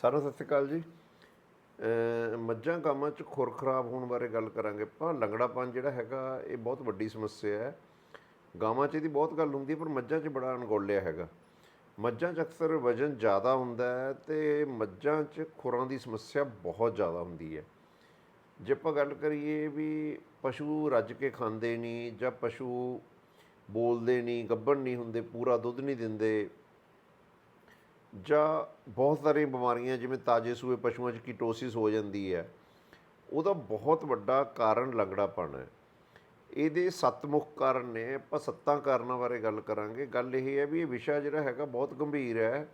ਸਾਰਿਆਂ ਸਤਿ ਸ਼੍ਰੀ ਅਕਾਲ ਜੀ। ਮੱਝਾਂ ਗਾਵਾਂ ਚ ਖੁਰ ਖਰਾਬ ਹੋਣ ਬਾਰੇ ਗੱਲ ਕਰਾਂਗੇ ਆਪਾਂ। ਲੰਗੜਾਪਨ ਜਿਹੜਾ ਹੈਗਾ, ਇਹ ਬਹੁਤ ਵੱਡੀ ਸਮੱਸਿਆ ਹੈ। ਗਾਵਾਂ 'ਚ ਇਹਦੀ ਬਹੁਤ ਗੱਲ ਹੁੰਦੀ ਹੈ, ਪਰ ਮੱਝਾਂ 'ਚ ਬੜਾ ਅਣਗੌਲਿਆ ਹੈਗਾ। ਮੱਝਾਂ 'ਚ ਅਕਸਰ ਵਜਨ ਜ਼ਿਆਦਾ ਹੁੰਦਾ ਹੈ ਤੇ ਮੱਝਾਂ 'ਚ ਖੁਰਾਂ ਦੀ ਸਮੱਸਿਆ ਬਹੁਤ ਜ਼ਿਆਦਾ ਹੁੰਦੀ ਹੈ। ਜੇ ਆਪਾਂ ਗੱਲ ਕਰੀਏ ਵੀ ਪਸ਼ੂ ਰੱਜ ਕੇ ਖਾਂਦੇ ਨਹੀਂ ਜਾਂ ਪਸ਼ੂ ਬੋਲਦੇ ਨਹੀਂ, ਗੱਭਣ ਨਹੀਂ ਹੁੰਦੇ, ਪੂਰਾ ਦੁੱਧ ਨਹੀਂ ਦਿੰਦੇ ਜਾਂ ਬਹੁਤ ਸਾਰੀਆਂ ਬਿਮਾਰੀਆਂ, ਜਿਵੇਂ ਤਾਜੇ ਸੂਏ ਪਸ਼ੂਆਂ 'ਚ ਕੀਟੋਸਿਸ ਹੋ ਜਾਂਦੀ ਹੈ, ਉਹਦਾ ਬਹੁਤ ਵੱਡਾ ਕਾਰਨ ਲੰਗੜਾਪਣ ਹੈ। ਇਹਦੇ ਸੱਤ ਮੁੱਖ ਕਾਰਨ ਨੇ, ਆਪਾਂ ਸੱਤਾਂ ਕਾਰਨਾਂ ਬਾਰੇ ਗੱਲ ਕਰਾਂਗੇ। ਗੱਲ ਇਹ ਹੈ ਵੀ ਇਹ ਵਿਸ਼ਾ ਜਿਹੜਾ ਹੈਗਾ ਬਹੁਤ ਗੰਭੀਰ ਹੈ,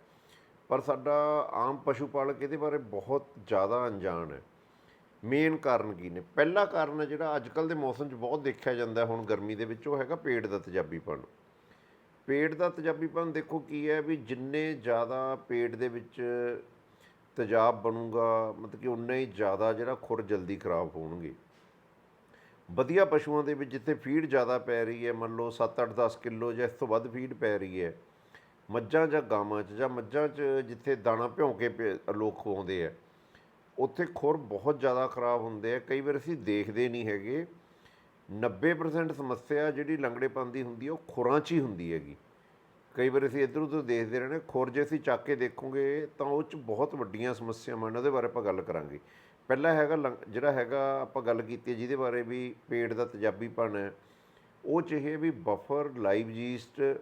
ਪਰ ਸਾਡਾ ਆਮ ਪਸ਼ੂ ਪਾਲਕ ਇਹਦੇ ਬਾਰੇ ਬਹੁਤ ਜ਼ਿਆਦਾ ਅਣਜਾਣ ਹੈ। ਮੇਨ ਕਾਰਨ ਕੀ ਨੇ? ਪਹਿਲਾ ਕਾਰਨ ਹੈ ਜਿਹੜਾ ਅੱਜ ਕੱਲ ਦੇ ਮੌਸਮ 'ਚ ਬਹੁਤ ਦੇਖਿਆ ਜਾਂਦਾ ਹੁਣ ਗਰਮੀ ਦੇ ਵਿੱਚ, ਉਹ ਹੈਗਾ ਪੇਟ ਦਾ ਤੇਜ਼ਾਬੀਪਣ। ਪੇਟ ਦਾ ਤੇਜ਼ਾਬੀਪਣ ਦੇਖੋ ਕੀ ਹੈ ਵੀ ਜਿੰਨੇ ਜ਼ਿਆਦਾ ਪੇਟ ਦੇ ਵਿੱਚ ਤੇਜ਼ਾਬ ਬਣੂਗਾ, ਮਤਲਬ ਕਿ ਉਨਾ ਹੀ ਜ਼ਿਆਦਾ ਜਿਹੜਾ ਖੁਰ ਜਲਦੀ ਖਰਾਬ ਹੋਣਗੇ। ਵਧੀਆ ਪਸ਼ੂਆਂ ਦੇ ਵਿੱਚ ਜਿੱਥੇ ਫੀਡ ਜ਼ਿਆਦਾ ਪੈ ਰਹੀ ਹੈ, ਮੰਨ ਲਓ 7 8 10 ਕਿਲੋ ਜਾਂ ਇਸ ਤੋਂ ਵੱਧ ਫੀਡ ਪੈ ਰਹੀ ਹੈ, ਮੱਝਾਂ ਜਾਂ ਗਾਵਾਂ 'ਚ ਜਾਂ ਮੱਝਾਂ 'ਚ ਜਿੱਥੇ ਦਾਣਾ ਭਿਉਂ ਕੇ ਪਿ- ਲੋਕ ਖਵਾਉਂਦੇ ਆ, ਉੱਥੇ ਖੁਰ ਬਹੁਤ ਜ਼ਿਆਦਾ ਖਰਾਬ ਹੁੰਦੇ ਆ। ਕਈ ਵਾਰ ਅਸੀਂ ਦੇਖਦੇ ਨਹੀਂ ਹੈਗੇ 90% ਸਮੱਸਿਆ ਜਿਹੜੀ ਲੰਗੜੇਪਨ ਦੀ ਹੁੰਦੀ ਹੈ ਉਹ ਖੁਰਾਂ 'ਚ ਹੀ ਹੁੰਦੀ ਹੈਗੀ। ਕਈ ਵਾਰ ਅਸੀਂ ਇੱਧਰ ਉੱਧਰ ਦੇਖਦੇ ਰਹਿੰਦੇ ਖੁਰ ਜੇ ਅਸੀਂ ਚੱਕ ਕੇ ਦੇਖੋਗੇ ਤਾਂ ਉਹ 'ਚ ਬਹੁਤ ਵੱਡੀਆਂ ਸਮੱਸਿਆਵਾਂ ਨੇ, ਉਹਦੇ ਬਾਰੇ ਆਪਾਂ ਗੱਲ ਕਰਾਂਗੇ। ਪਹਿਲਾ ਹੈਗਾ ਲੰਗ- ਜਿਹੜਾ ਹੈਗਾ ਆਪਾਂ ਗੱਲ ਕੀਤੀ ਹੈ, ਜਿਹਦੇ ਬਾਰੇ ਵੀ ਪੇਟ ਦਾ ਤੇਜ਼ਾਬੀਪਣ ਹੈ, ਉਹ 'ਚ ਇਹ ਵੀ ਬਫਰ ਲਾਈਵ ਜੀਸਟ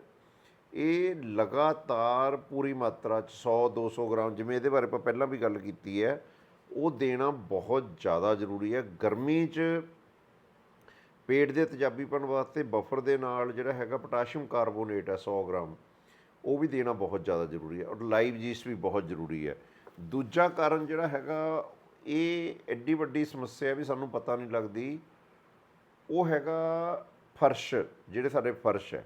ਇਹ ਲਗਾਤਾਰ ਪੂਰੀ ਮਾਤਰਾ 'ਚ 100 200 ਗ੍ਰਾਮ, ਜਿਵੇਂ ਇਹਦੇ ਬਾਰੇ ਆਪਾਂ ਪਹਿਲਾਂ ਵੀ ਗੱਲ ਕੀਤੀ ਹੈ, ਉਹ ਦੇਣਾ ਬਹੁਤ ਜ਼ਿਆਦਾ ਜ਼ਰੂਰੀ ਹੈ। ਗਰਮੀ 'ਚ ਪੇਟ ਦੇ ਤੇਜ਼ਾਬੀਪਣ ਵਾਸਤੇ ਬਫਰ ਦੇ ਨਾਲ ਜਿਹੜਾ ਹੈਗਾ ਪੋਟਾਸ਼ੀਅਮ ਕਾਰਬੋਨੇਟ ਹੈ 100 ਗ੍ਰਾਮ, ਉਹ ਵੀ ਦੇਣਾ ਬਹੁਤ ਜ਼ਿਆਦਾ ਜ਼ਰੂਰੀ ਹੈ ਔਰ ਲਾਈਵ ਜੀਸ ਵੀ ਬਹੁਤ ਜ਼ਰੂਰੀ ਹੈ। ਦੂਜਾ ਕਾਰਨ ਜਿਹੜਾ ਹੈਗਾ, ਇਹ ਐਡੀ ਵੱਡੀ ਸਮੱਸਿਆ ਵੀ ਸਾਨੂੰ ਪਤਾ ਨਹੀਂ ਲੱਗਦੀ, ਉਹ ਹੈਗਾ ਫਰਸ਼, ਜਿਹੜੇ ਸਾਡੇ ਫਰਸ਼ ਹੈ।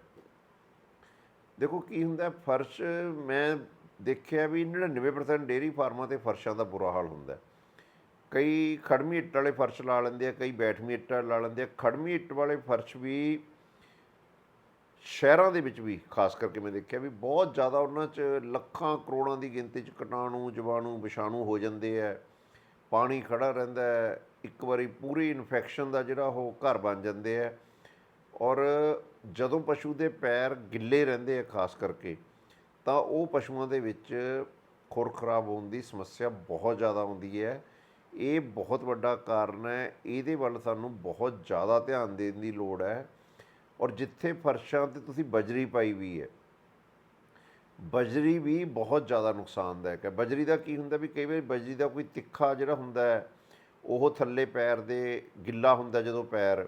ਦੇਖੋ ਕੀ ਹੁੰਦਾ ਫਰਸ਼ ਮੈਂ ਦੇਖਿਆ ਵੀ 99% ਡੇਅਰੀ ਫਾਰਮਾਂ ਤੇ ਫਰਸ਼ਾਂ ਦਾ ਬੁਰਾ ਹਾਲ ਹੁੰਦਾ ਕਈ ਖੜਮੀ ਇੱਟ ਵਾਲੇ ਫਰਸ਼ ਲਾ ਲੈਂਦੇ ਆ, ਕਈ ਬੈਠਮੀ ਇੱਟ ਲਾ ਲੈਂਦੇ ਆ। ਖੜਮੀ ਇੱਟ ਵਾਲੇ ਫਰਸ਼ ਵੀ ਸ਼ਹਿਰਾਂ ਦੇ ਵਿੱਚ ਵੀ, ਖਾਸ ਕਰਕੇ ਮੈਂ ਦੇਖਿਆ ਵੀ ਬਹੁਤ ਜ਼ਿਆਦਾ ਉਹਨਾਂ 'ਚ ਲੱਖਾਂ ਕਰੋੜਾਂ ਦੀ ਗਿਣਤੀ 'ਚ ਕੀਟਾਣੂ, ਜਵਾਣੂ ਵਿਸ਼ਾਣੂ ਹੋ ਜਾਂਦੇ ਆ। ਪਾਣੀ ਖੜਾ ਰਹਿੰਦਾ ਇੱਕ ਵਾਰੀ ਪੂਰੀ ਇਨਫੈਕਸ਼ਨ ਦਾ ਜਿਹੜਾ ਉਹ ਘਰ ਬਣ ਜਾਂਦੇ ਆ। ਔਰ ਜਦੋਂ ਪਸ਼ੂ ਦੇ ਪੈਰ ਗਿੱਲੇ ਰਹਿੰਦੇ ਆ ਖਾਸ ਕਰਕੇ, ਤਾਂ ਉਹ ਪਸ਼ੂਆਂ ਦੇ ਵਿੱਚ ਖੁਰ ਖਰਾਬ ਹੋਣ ਦੀ ਸਮੱਸਿਆ ਬਹੁਤ ਜ਼ਿਆਦਾ ਹੁੰਦੀ ਹੈ। ਇਹ ਬਹੁਤ ਵੱਡਾ ਕਾਰਨ ਹੈ, ਇਹਦੇ ਵੱਲ ਸਾਨੂੰ ਬਹੁਤ ਜ਼ਿਆਦਾ ਧਿਆਨ ਦੇਣ ਦੀ ਲੋੜ ਹੈ। ਔਰ ਜਿੱਥੇ ਫਰਸ਼ਾਂ ਤੇ ਤੁਸੀਂ ਬਜਰੀ ਪਾਈ ਵੀ ਹੈ, ਬਜਰੀ ਵੀ ਬਹੁਤ ਜ਼ਿਆਦਾ ਨੁਕਸਾਨਦਾਇਕ ਹੈ। ਬਜਰੀ ਦਾ ਕੀ ਹੁੰਦਾ ਵੀ ਕਈ ਵਾਰ ਬਜਰੀ ਦਾ ਕੋਈ ਤਿੱਖਾ ਜਿਹੜਾ ਹੁੰਦਾ ਹੈ, ਉਹ ਥੱਲੇ ਪੈਰ ਦੇ ਗਿੱਲਾ ਹੁੰਦਾ ਜਦੋਂ ਪੈਰ,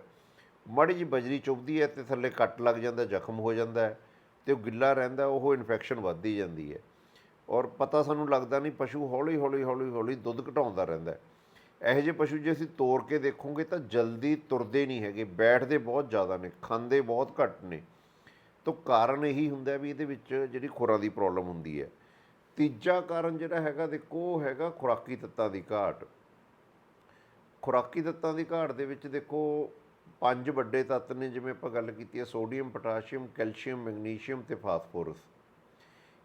ਮਾੜੀ ਜੀ ਬਜਰੀ ਚੁੱਭਦੀ ਹੈ ਤੇ ਥੱਲੇ ਕੱਟ ਲੱਗ ਜਾਂਦਾ, ਜ਼ਖਮ ਹੋ ਜਾਂਦਾ ਹੈ ਤੇ ਉਹ ਗਿੱਲਾ ਰਹਿੰਦਾ, ਉਹ ਇਨਫੈਕਸ਼ਨ ਵੱਧਦੀ ਜਾਂਦੀ ਹੈ। ਔਰ ਪਤਾ ਸਾਨੂੰ ਲੱਗਦਾ ਨਹੀਂ, ਪਸ਼ੂ ਹੌਲੀ ਹੌਲੀ ਹੌਲੀ ਹੌਲੀ ਦੁੱਧ ਘਟਾਉਂਦਾ ਰਹਿੰਦਾ ਹੈ। ਇਹੋ ਜਿਹੇ ਪਸ਼ੂ ਜੇ ਅਸੀਂ ਤੋੜ ਕੇ ਦੇਖੋਗੇ ਤਾਂ ਜਲਦੀ ਤੁਰਦੇ ਨਹੀਂ ਹੈਗੇ, ਬੈਠਦੇ ਬਹੁਤ ਜ਼ਿਆਦਾ ਨੇ, ਖਾਂਦੇ ਬਹੁਤ ਘੱਟ ਨੇ। ਤਾਂ ਕਾਰਨ ਇਹੀ ਹੁੰਦਾ ਵੀ ਇਹਦੇ ਵਿੱਚ ਜਿਹੜੀ ਖੁਰਾਂ ਦੀ ਪ੍ਰੋਬਲਮ ਹੁੰਦੀ ਹੈ। ਤੀਜਾ ਕਾਰਨ ਜਿਹੜਾ ਹੈਗਾ ਦੇਖੋ, ਉਹ ਹੈਗਾ ਖੁਰਾਕੀ ਤੱਤਾਂ ਦੀ ਘਾਟ। ਖੁਰਾਕੀ ਤੱਤਾਂ ਦੀ ਘਾਟ ਦੇ ਵਿੱਚ ਦੇਖੋ, ਪੰਜ ਵੱਡੇ ਤੱਤ ਨੇ, ਜਿਵੇਂ ਆਪਾਂ ਗੱਲ ਕੀਤੀ ਹੈ, ਸੋਡੀਅਮ, ਪੋਟਾਸ਼ੀਅਮ, ਕੈਲਸ਼ੀਅਮ, ਮੈਗਨੀਸ਼ੀਅਮ ਤੇ ਫਾਸਫੋਰਸ।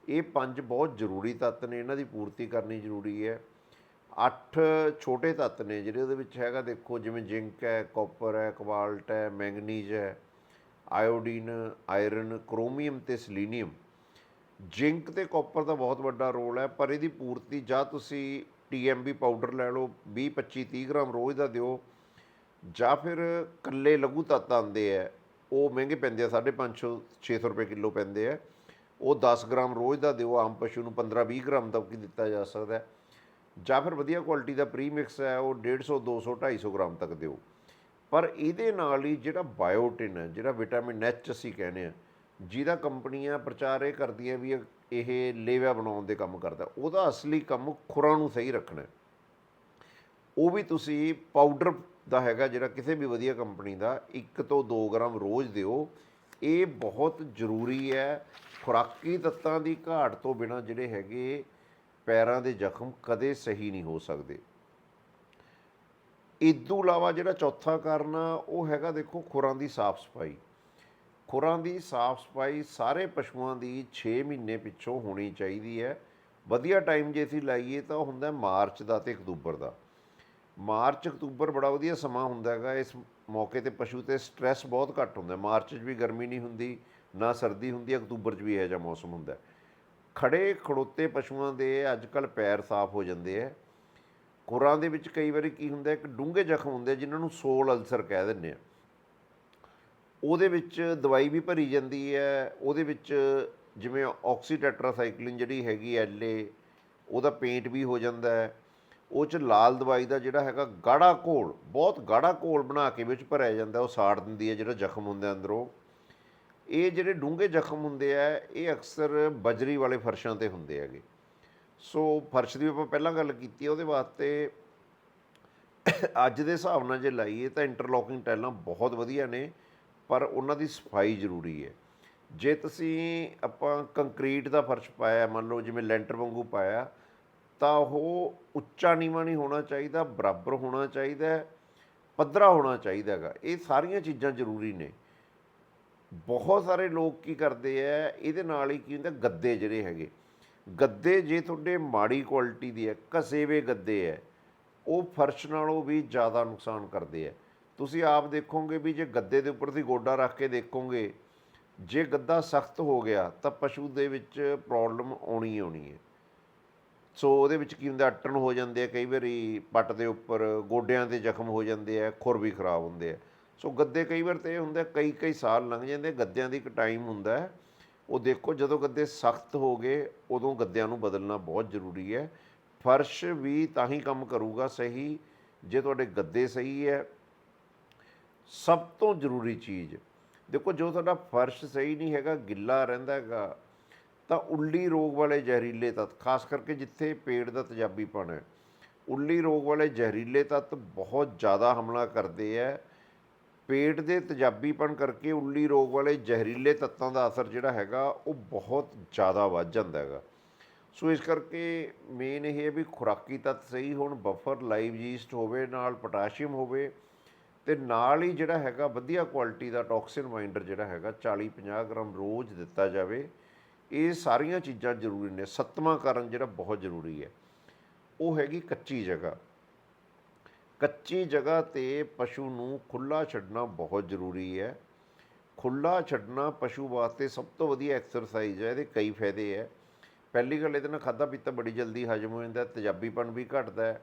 ਇਹ ਪੰਜ ਬਹੁਤ ਜ਼ਰੂਰੀ ਤੱਤ ਨੇ, ਇਹਨਾਂ ਦੀ ਪੂਰਤੀ ਕਰਨੀ ਜ਼ਰੂਰੀ ਹੈ। ਅੱਠ ਛੋਟੇ ਤੱਤ ਨੇ ਜਿਹੜੇ ਉਹਦੇ ਵਿੱਚ ਹੈਗਾ, ਦੇਖੋ ਜਿਵੇਂ ਜ਼ਿੰਕ ਹੈ, ਕਾਪਰ ਹੈ ਕਵਾਲਟ ਹੈ, ਮੈਂਗਨੀਜ਼ ਹੈ, ਆਇਓਡੀਨ, ਆਇਰਨ, ਕ੍ਰੋਮੀਅਮ ਤੇ ਸਲੀਨੀਅਮ। ਜ਼ਿੰਕ ਤੇ ਕਾਪਰ ਦਾ ਬਹੁਤ ਵੱਡਾ ਰੋਲ ਹੈ, ਪਰ ਇਹਦੀ ਪੂਰਤੀ ਜਾਂ ਤੁਸੀਂ ਟੀਐਮਬੀ ਪਾਊਡਰ ਲੈ ਲਓ 20 25 30 ਗ੍ਰਾਮ ਰੋਜ਼ ਦਾ ਦਿਓ, ਜਾਂ ਫਿਰ ਕੱਲੇ ਲਘੂ ਤੱਤ ਆਉਂਦੇ ਆ, ਉਹ ਮਹਿੰਗੇ ਪੈਂਦੇ ਆ 550 600 ਰੁਪਏ ਕਿਲੋ ਪੈਂਦੇ ਆ। ਉਹ 10 ਗ੍ਰਾਮ ਰੋਜ਼ ਦਾ ਦਿਓ, ਆਮ ਪਸ਼ੂ ਨੂੰ 15 20 ਗ੍ਰਾਮ ਤੱਕ ਹੀ ਦਿੱਤਾ ਜਾ ਸਕਦਾ ਹੈ। ਜਾਂ ਫਿਰ ਵਧੀਆ ਕੁਆਲਿਟੀ ਦਾ ਪ੍ਰੀਮਿਕਸ ਹੈ, ਉਹ 150 200 250 ਗ੍ਰਾਮ ਤੱਕ ਦਿਓ। ਪਰ ਇਹਦੇ ਨਾਲ ਹੀ ਜਿਹੜਾ ਬਾਇਓਟਿਨ ਹੈ, ਜਿਹੜਾ ਵਿਟਾਮਿਨ ਐਚ ਅਸੀਂ ਕਹਿੰਦੇ ਆ ਜਿਹਦਾ ਕੰਪਨੀਆਂ ਪ੍ਰਚਾਰ ਇਹ ਕਰਦੀਆਂ ਵੀ ਇਹ- ਇਹ ਲੇਵਾ ਬਣਾਉਣ ਦੇ ਕੰਮ ਕਰਦਾ, ਉਹਦਾ ਅਸਲੀ ਕੰਮ ਖੁਰਾਂ ਨੂੰ ਸਹੀ ਰੱਖਣਾ ਉਹ ਵੀ ਤੁਸੀਂ ਪਾਊਡਰ ਦਾ ਹੈਗਾ, ਜਿਹੜਾ ਕਿਸੇ ਵੀ ਵਧੀਆ ਕੰਪਨੀ ਦਾ 1 ਤੋਂ 2 ਗ੍ਰਾਮ ਰੋਜ਼ ਦਿਓ। ਇਹ ਬਹੁਤ ਜ਼ਰੂਰੀ ਹੈ, ਖੁਰਾਕੀ ਤੱਤਾਂ ਦੀ ਘਾਟ ਤੋਂ ਬਿਨਾ ਜਿਹੜੇ ਹੈਗੇ ਪੈਰਾਂ ਦੇ ਜ਼ਖਮ ਕਦੇ ਸਹੀ ਨਹੀਂ ਹੋ ਸਕਦੇ। ਇਦੋਂ ਇਲਾਵਾ ਜਿਹੜਾ ਚੌਥਾ ਕਾਰਨ ਆ, ਉਹ ਹੈਗਾ ਦੇਖੋ ਖੁਰਾਂ ਦੀ ਸਾਫ਼ ਸਫ਼ਾਈ। ਖੁਰਾਂ ਦੀ ਸਾਫ਼ ਸਫ਼ਾਈ ਸਾਰੇ ਪਸ਼ੂਆਂ ਦੀ 6 ਮਹੀਨੇ ਪਿੱਛੋਂ ਹੋਣੀ ਚਾਹੀਦੀ ਹੈ। ਵਧੀਆ ਟਾਈਮ ਜੇ ਅਸੀਂ ਲਾਈਏ ਤਾਂ ਉਹ ਹੁੰਦਾ ਮਾਰਚ ਦਾ ਤੇ ਅਕਤੂਬਰ ਦਾ। ਮਾਰਚ, ਅਕਤੂਬਰ ਬੜਾ ਵਧੀਆ ਸਮਾਂ ਹੁੰਦਾ ਹੈਗਾ। ਇਸ ਮੌਕੇ ਤੇ ਪਸ਼ੂ ਤੇ ਸਟ੍ਰੈਸ ਬਹੁਤ ਘੱਟ ਹੁੰਦਾ। ਮਾਰਚ 'ਚ ਵੀ ਗਰਮੀ ਨਹੀਂ ਹੁੰਦੀ, ਨਾ ਸਰਦੀ ਹੁੰਦੀ, ਅਕਤੂਬਰ 'ਚ ਵੀ ਇਹੋ ਜਿਹਾ ਮੌਸਮ ਹੁੰਦਾ। ਖੜੇ ਖੜੋਤੇ ਪਸ਼ੂਆਂ ਦੇ ਅੱਜ ਕੱਲ ਪੈਰ ਸਾਫ਼ ਹੋ ਜਾਂਦੇ ਆ। ਖੁਰਾਂ ਦੇ ਵਿੱਚ ਕਈ ਵਾਰੀ ਕੀ ਹੁੰਦਾ, ਇੱਕ ਡੂੰਘੇ ਜ਼ਖਮ ਹੁੰਦੇ ਜਿਨ੍ਹਾਂ ਨੂੰ ਸੋਲ ਅਲਸਰ ਕਹਿ ਦਿੰਦੇ ਆ। ਉਹਦੇ ਵਿੱਚ ਦਵਾਈ ਵੀ ਭਰੀ ਜਾਂਦੀ ਹੈ, ਉਹਦੇ ਵਿੱਚ ਜਿਵੇਂ ਆਕਸੀਟੈਟਰਾਸਾਈਕਲਿਨ ਜਿਹੜੀ ਹੈਗੀ ਐਲਏ ਉਹਦਾ ਪੇਂਟ ਵੀ ਹੋ ਜਾਂਦਾ ਹੈ। ਉਹ ਚ ਲਾਲ ਦਵਾਈ ਦਾ ਜਿਹੜਾ ਹੈਗਾ ਗਾੜਾ ਘੋਲ, ਬਹੁਤ ਗਾੜਾ ਘੋਲ ਬਣਾ ਕੇ ਵਿੱਚ ਭਰਿਆ ਜਾਂਦਾ, ਉਹ ਸਾੜ ਦਿੰਦੀ ਹੈ ਜਿਹੜਾ ਜ਼ਖਮ ਹੁੰਦਾ ਅੰਦਰੋਂ। ਇਹ ਜਿਹੜੇ ਡੂੰਘੇ ਜ਼ਖਮ ਹੁੰਦੇ ਆ ਇਹ ਅਕਸਰ ਬਜਰੀ ਵਾਲੇ ਫਰਸ਼ਾਂ ਤੇ ਹੁੰਦੇ ਹੈਗੇ। ਸੋ ਫਰਸ਼ ਦੀ ਆਪਾਂ ਪਹਿਲਾਂ ਗੱਲ ਕੀਤੀ ਹੈ, ਉਹਦੇ ਵਾਸਤੇ ਅੱਜ ਦੇ ਹਿਸਾਬ ਨਾਲ ਜੇ ਲਾਈਏ ਤਾਂ ਇੰਟਰਲੋਕਿੰਗ ਟਾਈਲਾਂ ਬਹੁਤ ਵਧੀਆ ਨੇ ਪਰ ਉਹਨਾਂ ਦੀ ਸਫ਼ਾਈ ਜ਼ਰੂਰੀ ਹੈ। ਜੇ ਤੁਸੀਂ ਆਪਾਂ ਕੰਕਰੀਟ ਦਾ ਫਰਸ਼ ਪਾਇਆ ਮੰਨ ਲਓ ਜਿਵੇਂ ਲੈਂਟਰ ਵਾਂਗੂ ਪਾਇਆ ਤਾਂ ਉਹ ਉੱਚਾ ਨੀਵਾਂ ਨਹੀਂ ਹੋਣਾ ਚਾਹੀਦਾ ਬਰਾਬਰ ਹੋਣਾ ਚਾਹੀਦਾ ਪੱਧਰਾ ਹੋਣਾ ਚਾਹੀਦਾ ਹੈਗਾ। ਇਹ ਸਾਰੀਆਂ ਚੀਜ਼ਾਂ ਜ਼ਰੂਰੀ ਨੇ। ਬਹੁਤ ਸਾਰੇ ਲੋਕ ਕੀ ਕਰਦੇ ਆ, ਇਹਦੇ ਨਾਲ ਹੀ ਕੀ ਹੁੰਦਾ, ਗੱਦੇ ਜਿਹੜੇ ਹੈਗੇ। ਗੱਦੇ ਜੇ ਤੁਹਾਡੇ ਮਾੜੀ ਕੁਆਲਿਟੀ ਦੀ ਹੈ, ਕਸੇਵੇ ਗੱਦੇ ਹੈ, ਉਹ ਫਰਸ਼ ਨਾਲੋਂ ਵੀ ਜ਼ਿਆਦਾ ਨੁਕਸਾਨ ਕਰਦੇ ਆ। ਤੁਸੀਂ ਆਪ ਦੇਖੋਗੇ ਵੀ ਜੇ ਗੱਦੇ ਦੇ ਉੱਪਰ ਤੁਸੀਂ ਗੋਡਾ ਰੱਖ ਕੇ ਦੇਖੋਗੇ, ਜੇ ਗੱਦਾ ਸਖਤ ਹੋ ਗਿਆ, ਤਾਂ ਪਸ਼ੂ ਦੇ ਵਿੱਚ ਪ੍ਰੋਬਲਮ ਆਉਣੀ ਆਉਣੀ ਹੈ। ਸੋ ਉਹਦੇ ਵਿੱਚ ਕੀ ਹੁੰਦਾ, ਅਟਣ ਹੋ ਜਾਂਦੇ ਆ ਕਈ ਵਾਰੀ, ਪੱਟ ਦੇ ਉੱਪਰ, ਗੋਡਿਆਂ ਤੇ ਜ਼ਖਮ ਹੋ ਜਾਂਦੇ ਆ, ਖੁਰ ਵੀ ਖਰਾਬ ਹੁੰਦੇ ਆ। ਸੋ ਗੱਦੇ ਕਈ ਵਾਰ ਤੇ ਇਹ ਹੁੰਦਾ, ਕਈ ਕਈ ਸਾਲ ਲੰਘ ਜਾਂਦੇ, ਗੱਦਿਆਂ ਦੀ ਇੱਕ ਟਾਈਮ ਹੁੰਦਾ ਹੈ। ਉਹ ਦੇਖੋ, ਜਦੋਂ ਗੱਦੇ ਸਖਤ ਹੋ ਗਏ, ਉਦੋਂ ਗੱਦਿਆਂ ਨੂੰ ਬਦਲਣਾ ਬਹੁਤ ਜ਼ਰੂਰੀ ਹੈ। ਫਰਸ਼ ਵੀ ਤਾਂ ਹੀ ਕੰਮ ਕਰੂਗਾ ਸਹੀ, ਜੇ ਤੁਹਾਡੇ ਗੱਦੇ ਸਹੀ ਹੈ। ਸਭ ਤੋਂ ਜ਼ਰੂਰੀ ਚੀਜ਼, ਦੇਖੋ, ਜੋ ਤੁਹਾਡਾ ਫਰਸ਼ ਸਹੀ ਨਹੀਂ ਹੈਗਾ, ਗਿੱਲਾ ਰਹਿੰਦਾ ਹੈਗਾ, ਤਾਂ ਉੱਲੀ ਰੋਗ ਵਾਲੇ ਜ਼ਹਿਰੀਲੇ ਤੱਤ, ਖਾਸ ਕਰਕੇ ਜਿੱਥੇ ਪੇਟ ਦਾ ਤੇਜ਼ਾਬੀਪਣ ਹੈ, ਉੱਲੀ ਰੋਗ ਵਾਲੇ ਜ਼ਹਿਰੀਲੇ ਤੱਤ ਬਹੁਤ ਜ਼ਿਆਦਾ ਹਮਲਾ ਕਰਦੇ ਹੈ। ਪੇਟ ਦੇ ਤੇਜ਼ਾਬੀਪਣ ਕਰਕੇ ਉੱਲੀ ਰੋਗ ਵਾਲੇ ਜ਼ਹਿਰੀਲੇ ਤੱਤਾਂ ਦਾ ਅਸਰ ਜਿਹੜਾ ਹੈਗਾ, ਉਹ ਬਹੁਤ ਜ਼ਿਆਦਾ ਵੱਧ ਜਾਂਦਾ ਹੈਗਾ। ਸੋ ਇਸ ਕਰਕੇ ਮੇਨ ਇਹ ਹੈ ਵੀ ਖੁਰਾਕੀ ਤੱਤ ਸਹੀ ਹੋਣ ਬਫਰ ਲਾਈਵ ਯੀਸਟ ਹੋਵੇ, ਨਾਲ ਪੋਟਾਸ਼ੀਅਮ ਹੋਵੇ, ਤੇ ਨਾਲ ਹੀ ਜਿਹੜਾ ਹੈਗਾ ਵਧੀਆ ਕੁਆਲਿਟੀ ਦਾ ਟੌਕਸਿਨ ਮਾਈਂਡਰ ਜਿਹੜਾ ਹੈਗਾ 40 50 ਗ੍ਰਾਮ ਰੋਜ਼ ਦਿੱਤਾ ਜਾਵੇ। ਇਹ ਸਾਰੀਆਂ ਚੀਜ਼ਾਂ ਜ਼ਰੂਰੀ ਨੇ, ਸੱਤਵਾਂ ਕਾਰਨ ਜਿਹੜਾ ਬਹੁਤ ਜ਼ਰੂਰੀ ਹੈ, ਉਹ ਹੈਗੀ ਕੱਚੀ ਜਗ੍ਹਾ। ਕੱਚੀ ਜਗ੍ਹਾ ਤੇ ਪਸ਼ੂ ਨੂੰ ਖੁੱਲਾ ਛੱਡਣਾ ਬਹੁਤ ਜ਼ਰੂਰੀ ਹੈ। ਖੁੱਲਾ ਛੱਡਣਾ ਪਸ਼ੂ ਵਾਸਤੇ ਸਭ ਤੋਂ ਵਧੀਆ ਐਕਸਰਸਾਈਜ਼ ਹੈ ਇਹਦੇ ਕਈ ਫਾਇਦੇ ਹੈ। ਪਹਿਲੀ ਗੱਲ ਇਹਦੇ ਨਾਲ ਖਾਦਾ ਪੀਤਾ ਬੜੀ ਜਲਦੀ ਹਜਮ ਹੋ ਜਾਂਦਾ ਹੈ, ਤੇਜ਼ਾਬੀਪਣ ਵੀ ਘਟਦਾ ਹੈ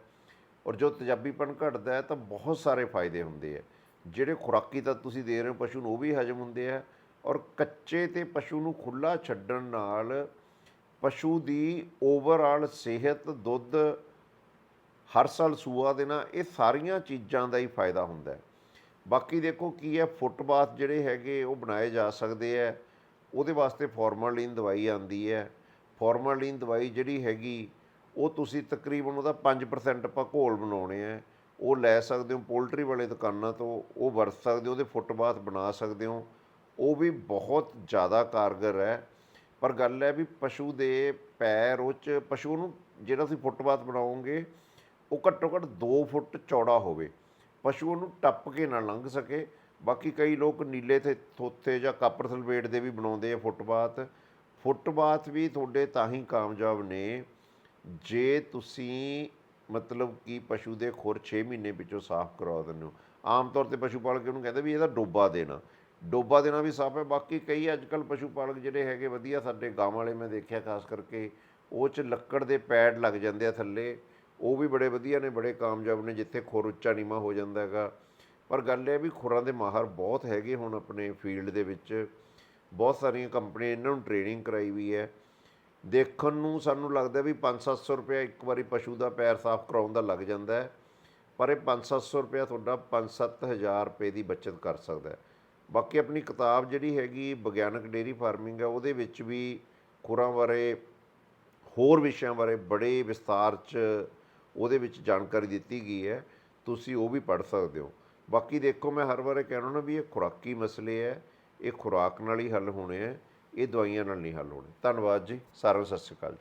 ਔਰ ਜੋ ਤੇਜ਼ਾਬੀਪਣ ਘਟਦਾ ਹੈ ਤਾਂ ਬਹੁਤ ਸਾਰੇ ਫਾਇਦੇ ਹੁੰਦੇ ਆ ਜਿਹੜੇ ਖੁਰਾਕੀ ਤੱਤ ਤੁਸੀਂ ਦੇ ਰਹੇ ਹੋ ਪਸ਼ੂ ਨੂੰ ਉਹ ਵੀ ਹਜਮ ਹੁੰਦੇ ਆ ਔਰ ਕੱਚੇ ਤੇ ਪਸ਼ੂ ਨੂੰ ਖੁੱਲਾ ਛੱਡਣ ਨਾਲ ਪਸ਼ੂ ਦੀ ਓਵਰਆਲ ਸਿਹਤ ਦੁੱਧ ਹਰ ਸਾਲ ਸੂਆ ਦੇਣਾ ਇਹ ਸਾਰੀਆਂ ਚੀਜ਼ਾਂ ਦਾ ਹੀ ਫਾਇਦਾ ਹੁੰਦਾ ਹੈ। ਬਾਕੀ ਦੇਖੋ ਕੀ ਹੈ ਫੁੱਟਬਾਥ ਜਿਹੜੇ ਹੈਗੇ ਉਹ ਬਣਾਏ ਜਾ ਸਕਦੇ ਹੈ, ਉਹਦੇ ਵਾਸਤੇ ਫਾਰਮਾਲਿਨ ਦਵਾਈ ਆਂਦੀ ਹੈ। ਫਾਰਮਾਲਿਨ ਦਵਾਈ ਜਿਹੜੀ ਹੈਗੀ, ਉਹ ਤੁਸੀਂ ਤਕਰੀਬਨ ਉਹਦਾ 5% ਆਪਾਂ ਘੋਲ ਬਣਾਉਣੇ ਆ ਉਹ ਲੈ ਸਕਦੇ ਹੋ ਪੋਲਟਰੀ ਵਾਲੇ ਦੁਕਾਨਾਂ ਤੋਂ, ਉਹ ਵਰਤ ਸਕਦੇ ਹੋ, ਉਹਦੇ ਫੁੱਟਬਾਥ ਬਣਾ ਸਕਦੇ ਹੋ। ਉਹ ਵੀ ਬਹੁਤ ਜ਼ਿਆਦਾ ਕਾਰਗਰ ਹੈ। ਪਰ ਗੱਲ ਹੈ ਵੀ ਪਸ਼ੂ ਦੇ ਪੈਰ ਉਹ 'ਚ ਪਸ਼ੂ ਨੂੰ ਜਿਹੜਾ ਤੁਸੀਂ ਫੁੱਟਬਾਥ ਬਣਾਓਗੇ ਉਹ ਘੱਟੋ ਘੱਟ 2 ਫੁੱਟ ਚੌੜਾ ਹੋਵੇ। ਪਸ਼ੂ ਉਹਨੂੰ ਟੱਪ ਕੇ ਨਾ ਲੰਘ ਸਕੇ। ਬਾਕੀ ਕਈ ਲੋਕ ਨੀਲੇ ਤੇ ਥੋਥੇ ਜਾਂ ਕਾਪਰ ਸਲਫੇਟ ਦੇ ਵੀ ਬਣਾਉਂਦੇ ਆ ਫੁੱਟਪਾਥ ਫੁੱਟਪਾਥ ਵੀ ਤੁਹਾਡੇ ਤਾਂ ਹੀ ਕਾਮਯਾਬ ਨੇ ਜੇ ਤੁਸੀਂ ਮਤਲਬ ਕਿ ਪਸ਼ੂ ਦੇ ਖੁਰ 6 ਮਹੀਨੇ ਵਿੱਚੋਂ ਸਾਫ਼ ਕਰਵਾ ਦਿੰਦੇ ਹੋ। ਆਮ ਤੌਰ ਤੇ ਪਸ਼ੂ ਪਾਲਕ ਉਹਨੂੰ ਕਹਿੰਦੇ ਵੀ ਇਹਦਾ ਡੋਬਾ ਦੇਣਾ। ਡੋਬਾ ਦੇਣਾ ਵੀ ਸਾਫ਼ ਹੈ। ਬਾਕੀ ਕਈ ਅੱਜ ਕੱਲ ਪਸ਼ੂ ਪਾਲਕ ਜਿਹੜੇ ਹੈਗੇ ਵਧੀਆ ਸਾਡੇ ਗਾਂ ਵਾਲੇ ਮੈਂ ਦੇਖਿਆ, ਖਾਸ ਕਰਕੇ ਉਹ ਚ ਲੱਕੜ ਦੇ ਪੈਡ ਲੱਗ ਜਾਂਦੇ ਆ ਥੱਲੇ। ਉਹ ਵੀ ਬੜੇ ਵਧੀਆ ਨੇ, ਬੜੇ ਕਾਮਯਾਬ ਨੇ, ਜਿੱਥੇ ਖੁਰ ਉੱਚਾ ਨੀਵਾਂ ਹੋ ਜਾਂਦਾ ਹੈਗਾ। ਪਰ ਗੱਲ ਇਹ ਵੀ ਖੁਰਾਂ ਦੇ ਮਾਹਰ ਬਹੁਤ ਹੈਗੇ ਹੁਣ ਆਪਣੇ ਫੀਲਡ ਦੇ ਵਿੱਚ। ਬਹੁਤ ਸਾਰੀਆਂ ਕੰਪਨੀਆਂ ਇਹਨਾਂ ਨੂੰ ਟ੍ਰੇਨਿੰਗ ਕਰਾਈ ਵੀ ਹੈ। ਦੇਖਣ ਨੂੰ ਸਾਨੂੰ ਲੱਗਦਾ ਵੀ 5-700 ਰੁਪਏ ਇੱਕ ਵਾਰੀ ਪਸ਼ੂ ਦਾ ਪੈਰ ਸਾਫ਼ ਕਰਾਉਣ ਦਾ ਲੱਗ ਜਾਂਦਾ ਹੈ। ਪਰ ਇਹ 5-700 ਰੁਪਏ ਤੁਹਾਡਾ 5-7000 ਰੁਪਏ ਦੀ ਬਚਤ ਕਰ ਸਕਦਾ ਹੈ। ਬਾਕੀ ਆਪਣੀ ਕਿਤਾਬ ਜਿਹੜੀ ਹੈਗੀ, ਵਿਗਿਆਨਕ ਡੇਰੀ ਫਾਰਮਿੰਗ ਹੈ, ਉਹਦੇ ਵਿੱਚ ਵੀ ਖੁਰਾਂ ਬਾਰੇ ਹੋਰ ਵਿਸ਼ਿਆਂ ਬਾਰੇ ਬੜੇ ਵਿਸਤਾਰ 'ਚ ਉਹਦੇ ਵਿੱਚ ਜਾਣਕਾਰੀ ਦਿੱਤੀ ਗਈ ਹੈ, ਤੁਸੀਂ ਉਹ ਵੀ ਪੜ੍ਹ ਸਕਦੇ ਹੋ। ਬਾਕੀ ਦੇਖੋ, ਮੈਂ ਹਰ ਵਾਰ ਕਹਿਣਾ ਨਾ ਵੀ ਇਹ ਖੁਰਾਕੀ ਮਸਲੇ ਹੈ, ਇਹ ਖੁਰਾਕ ਨਾਲ ਹੀ ਹੱਲ ਹੋਣੇ ਹੈ, ਇਹ ਦਵਾਈਆਂ ਨਾਲ ਨਹੀਂ ਹੱਲ ਹੋਣੇ। ਧੰਨਵਾਦ ਜੀ, ਸਾਰਿਆਂ ਨੂੰ ਸਤਿ ਸ਼੍ਰੀ ਅਕਾਲ ਜੀ।